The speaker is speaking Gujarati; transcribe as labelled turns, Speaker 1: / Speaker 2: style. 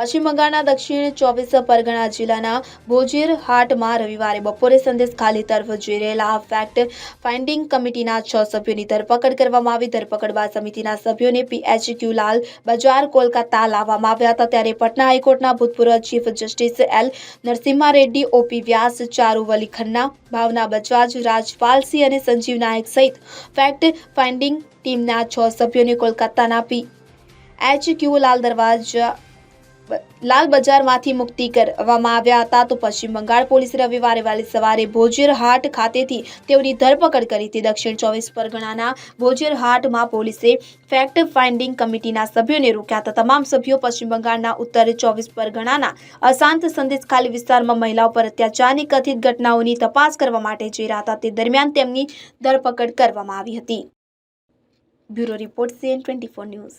Speaker 1: પશ્ચિમ બંગાળના દક્ષિણ ચોવીસ પરગણા જિલ્લાના ભોજીર હાટમાં રવિવારે બપોરે સંદેશ ખાલી તરફ જઈ રહેલા ફેક્ટ ફાઇન્ડિંગ કમિટીના છ સભ્યોની ધરપકડ કરવામાં આવી. ધરપકડ બાદ સમિતિના સભ્યોને પીએચક્યુ લાલ બજાર કોલકાતા લાવવામાં આવ્યા હતા. ત્યારે પટના હાઈકોર્ટના ભૂતપૂર્વ chief justice L Narasimha Reddy, O P Vyas, Charuvali Khanna, Bhavna Bajaj Rajpalsinh અને સંજીવ નાયક સહિત ફેક્ટ ફાઇન્ડિંગ ટીમના છ સભ્યોને કોલકાતાના પી એચ ક્યુ લાલ દરવાજા લાલ બજારમાંથી મુક્તિ કરવામાં આવ્યા હતા તો પશ્ચિમ બંગાળ પોલીસે રવિવારે વહેલી સવારે ભોજેરહાટ ખાતેથી તેઓની ધરપકડ કરી હતી. દક્ષિણ ચોવીસ પરગણાના ભોજેર હાટમાં પોલીસે ફેક્ટ ફાઇન્ડિંગ કમિટીના સભ્યોને રોક્યા હતા. તમામ સભ્યો પશ્ચિમ બંગાળના ઉત્તર ચોવીસ પરગણાના અશાંત સંદેશ ખાલી વિસ્તારમાં મહિલાઓ પર અત્યાચારની કથિત ઘટનાઓની તપાસ કરવા માટે જઈ રહ્યા હતા. તે દરમિયાન તેમની ધરપકડ કરવામાં આવી હતી. Bureau report CN twenty news.